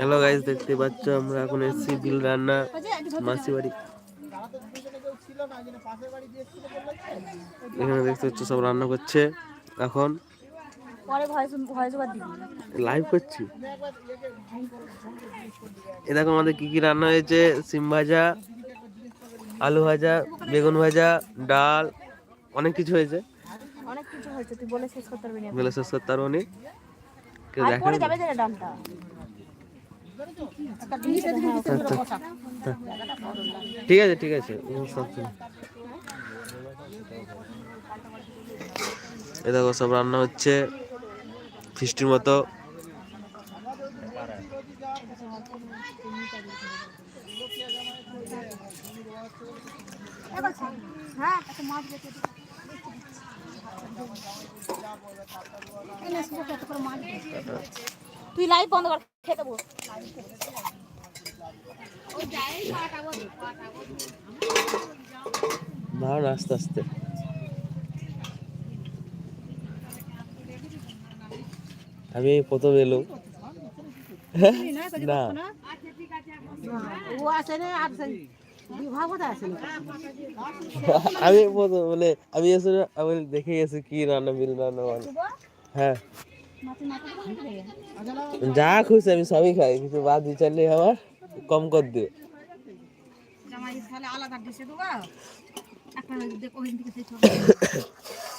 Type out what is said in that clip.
Hello guys দেখতে পাচ্ছ আমরা এখন এসেছি বিল রান্না মাসি বাড়ি এখানে দেখতে পাচ্ছ সব রান্না করছে। এখন লাইভ করছি। এ দেখো আমাদের কি কি রান্না হয়েছে? সিম ভাজা আলু ভাজা বেগুন ভাজা ডাল অনেক কিছু হয়েছে। অনেক কিছু হয়েছে তুই বলে শেষ করতে পারবি না। বলে শেষ করতে পারব নি। কেউ দেখে যাবে ডালটা একটা জিনিস আছে, হ্যাঁ, ওটা পুরো বসা। ঠিক আছে ঠিক আছে। এ দেখো সব রান্না হচ্ছে। ফিস্টির মতো। তুই লাইভ বন্ধ কর, খেয়ে দেবো। দাঁড়ান, আস্তে আস্তে। আমি প্রথম এলো না। আমি প্রথম মানে আমি এসে, আমি দেখে গেছি কি রান্না বিল রান্না হ্যাঁ। যা খুশি আমি সবই খাই। কিছু বাদ বিচারলে আমার কম কর দিও আলাদা ডিশে দেবো একটা